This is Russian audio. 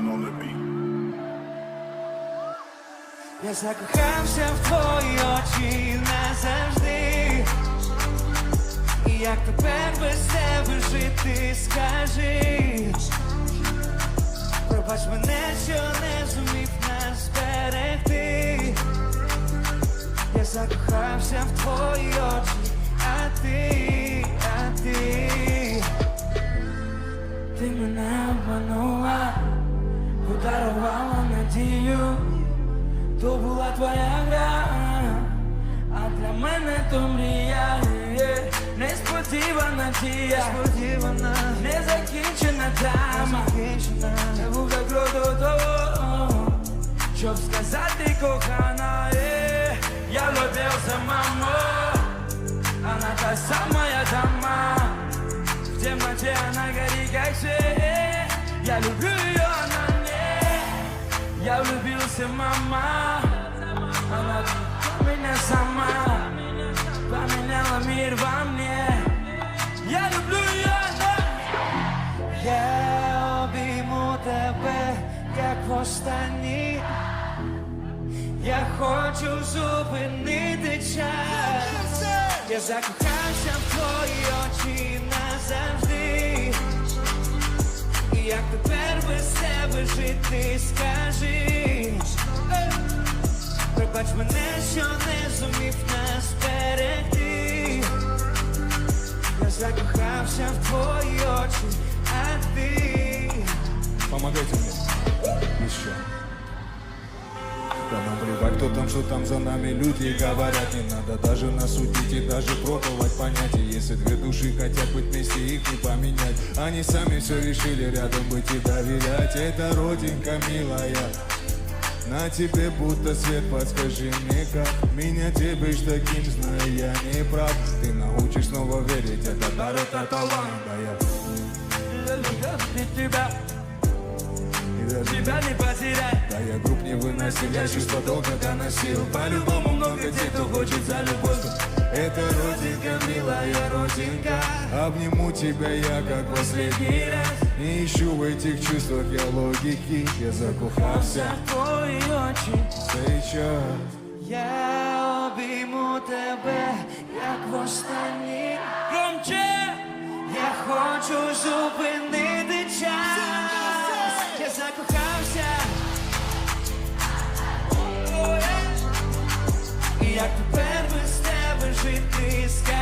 and on the beat. Я закохався в твої очі назавжди. І як тепер без тебе жити, скажи. Пробач мене, що не зумів нас зберегти. Я закохався в твої очі. надію, то була твоя гра, а для мене то мрія, є. несподівана дія, несподівана, незакінчена драма, не був так до того, щоб сказати кохана, є. я влюбився, мамо, она та самая дама. В темноте она горит как свет Я люблю Влюбился, мама Она меня сама Поменяла мир во мне Я люблю она Я обійму тебе, як востаннє я хочу зупинити час. Я закохався в твої очі назавжди. І як тепер без тебе жити, скажи. Е, Пробач мене, що не зумів нас берегти. Я закохався в твої очі, а ти. Помогайте мне. Еще. Да нам плевать, кто там, что там за нами люди говорят Не надо даже нас судить и даже пробовать понятия Если две души хотят быть вместе, их не поменять Они сами все решили рядом быть и доверять Это родинка милая на тебе будто свет, подскажи мне как? Меня тебе ж таким знаю, я не прав Ты научишь снова верить, это дар, это талант, да я тебя. Не потерять. Да я групп не выносил, я чувство долго доносил. По-любому много тех, кто хочет за любовь Это родинка, милая родинка Обниму тебя я как последний раз Не ищу в этих чувствах я логики Я закохался Твої очі сейчас Я обійму тебе, як востаннє. Громче! Я хочу зупинити тебе жити, скажи.